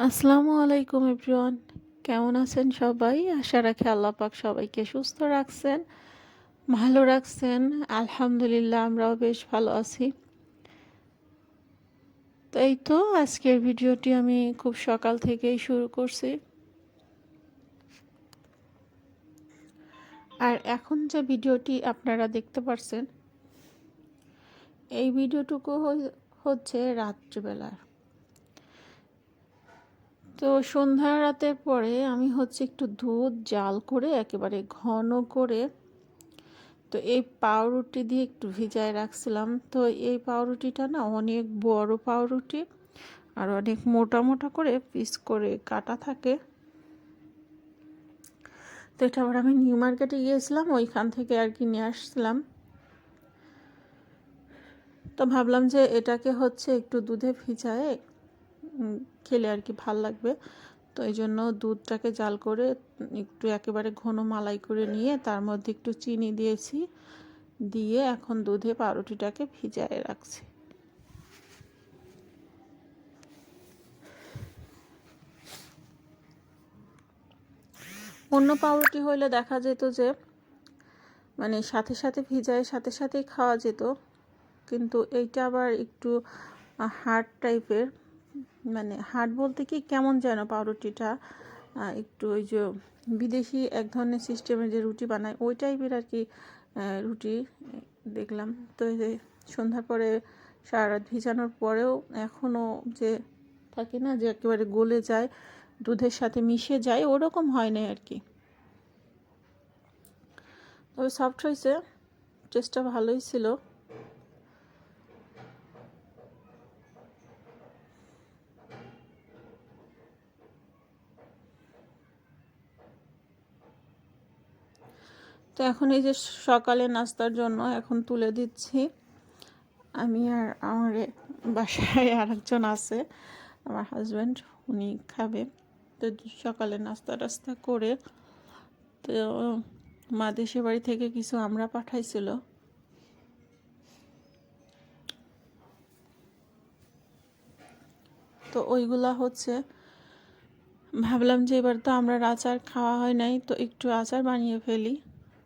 আসসালামু আলাইকুম এভরিওয়ান। কেমন আছেন সবাই? আশা রাখি আল্লাহ পাক সবাইকে সুস্থ রাখছেন, ভালো রাখছেন। আলহামদুলিল্লাহ, আমরাও বেশ ভালো আছি। তো এই তো আজকের ভিডিওটি আমি খুব সকাল থেকেই শুরু করছি। আর এখন যে ভিডিওটি আপনারা দেখতে পারছেন, এই ভিডিওটুকু হচ্ছে রাত্রিবেলার। তো সন্ধ্যা রাতের পরে আমি হচ্ছে একটু দুধ, জাল করে একেবারে ঘন করে তো এই পাউরুটি দিয়ে একটু ভিজায় রাখছিলাম। তো এই পাউরুটিটা না অনেক বড় পাউরুটি আর অনেক মোটা মোটা করে পিস করে কাটা থাকে। তো এটা আবার আমি নিউ মার্কেটে গিয়েছিলাম, ওইখান থেকে আর কি নিয়ে আসছিলাম। তো ভাবলাম যে এটাকে হচ্ছে একটু দুধে ভিজায় খেলে আর কি ভালো লাগবে। তো এই জন্য দুধটাকে জাল করে একটু একেবারে ঘন মালাই করে নিয়ে তার মধ্যে একটু চিনি দিয়েছি। দিয়ে এখন দুধে পাউরুটিটাকে ভিজায় রাখছি। অন্য পাউরুটি হইলে দেখা যেত যে মানে সাথে সাথে ভিজায় সাথে সাথেই খাওয়া যেত। কিন্তু এইটা আবার একটু হার্ড টাইপের। মানে হার্ড বলতে কি কেমন যেন পাউরুটিটা একটু ওই যে বিদেশি এক ধরনের সিস্টেমে যে রুটি বানায়, ওই টাইপের আর কি রুটি দেখলাম। তো সন্ধ্যার পরে সারা রাত ভিজানোর পরেও এখনও যে থাকে না যে একেবারে গলে যায়, দুধের সাথে মিশে যায়, ওরকম হয় না আর কি। তবে সফট হয়েছে টেস্টটা ভালোই ছিল। তো এখন এই যে সকালে নাস্তার জন্য এখন তুলে দিচ্ছি। আমি আর আমার বাসায় আরেকজন আছে, আমার হাজব্যান্ড উনি খাবে। তো সকালে নাস্তা টাস্তা করে, তো মা দেশের বাড়ি থেকে কিছু আমরা পাঠাইছিল। তো ওইগুলা হচ্ছে, ভাবলাম যে এবার তো আমরা আচার খাওয়া হয় নাই, তো একটু আচার বানিয়ে ফেলি।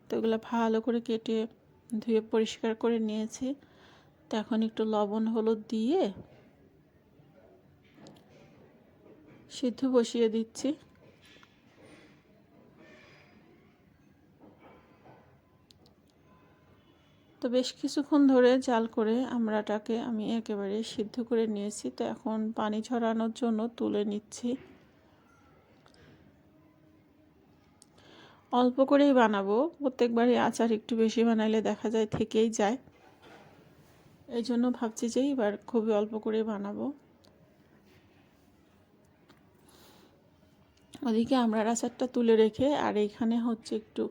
তো এগুলো ভালো করে কেটে ধুয়ে পরিষ্কার করে নিয়েছি। তো এখন একটু লবণ, হলুদ দিয়ে সিদ্ধ বসিয়ে দিচ্ছি। তো বেশ কিছুক্ষণ ধরে জাল করে আমরাটাকে আমি একেবারে সিদ্ধ করে নিয়েছি। তো এখন পানি ঝরানোর জন্য তুলে নিচ্ছি। অল্প করেই বানাবো। প্রত্যেকবারই আচার একটু বেশি বানাইলে দেখা যায় থেকেই যায়। এই জন্য ভাবছি যে এবার খুবই অল্প করে বানাবো। ওদিকে আমরা আচারটা তুলে রেখে, আর এইখানে হচ্ছে একটু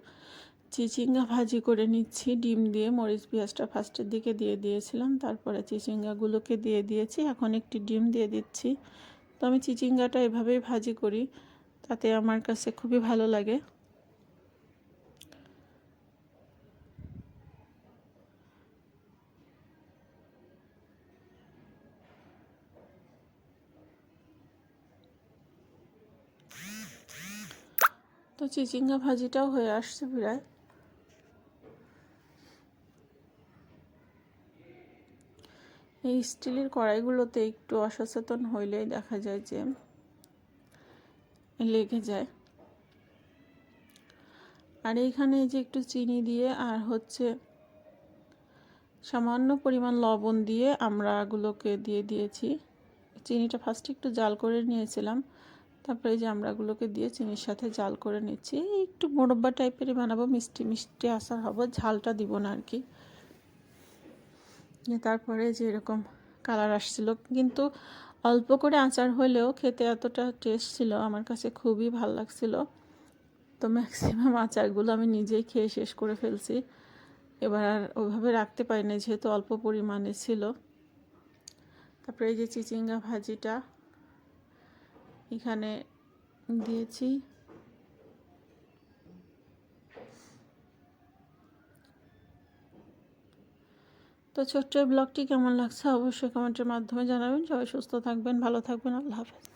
চিচিঙ্গা ভাজি করে নিচ্ছি। ডিম দিয়ে মরিচ পেঁয়াজটা ফার্স্টের দিকে দিয়ে দিয়েছিলাম, তারপরে চিচিঙ্গাগুলোকে দিয়ে দিয়েছি। এখন একটি ডিম দিয়ে দিচ্ছি। তো আমি চিচিঙ্গাটা এভাবেই ভাজি করি, তাতে আমার কাছে খুবই ভালো লাগে। তো চিচিঙ্গা ভাজিটাও হয়ে আসছে প্রায়। এই স্টিলের কড়াইগুলোতে একটু অসচেতন হইলেই দেখা যায় যে লেগে যায়। আর এইখানে যে একটু চিনি দিয়ে আর হচ্ছে সামান্য পরিমাণ লবণ দিয়ে আমরা এগুলোকে দিয়ে দিয়েছি। চিনিটা ফার্স্টে একটু জাল করে নিয়েছিলাম। তারপরে এই যে আমরাগুলোকে দিয়ে চিনির সাথে জাল করে নিচ্ছি। একটু মোরব্বা টাইপেরই বানাবো, মিষ্টি মিষ্টি আসার হবে, ঝালটা দিব না আর কি তারপরে যে এরকম কালার আসছিল। কিন্তু অল্প করে আচার হলেও খেতে এতটা টেস্ট ছিল, আমার কাছে খুবই ভালো লাগছিল। তো ম্যাক্সিমাম আচারগুলো আমি নিজেই খেয়ে শেষ করে ফেলছি। এবার আর ওইভাবে রাখতে পারি না যেহেতু অল্প পরিমাণে ছিল। তারপরে এই যে চিচিঙ্গা ভাজিটা এখানে দিয়েছি। তো ছোট্ট ব্লগটি কেমন লাগছে অবশ্যই কমেন্টের মাধ্যমে জানাবেন। সবাই সুস্থ থাকবেন, ভালো থাকবেন, আল্লাহ হাফেজ।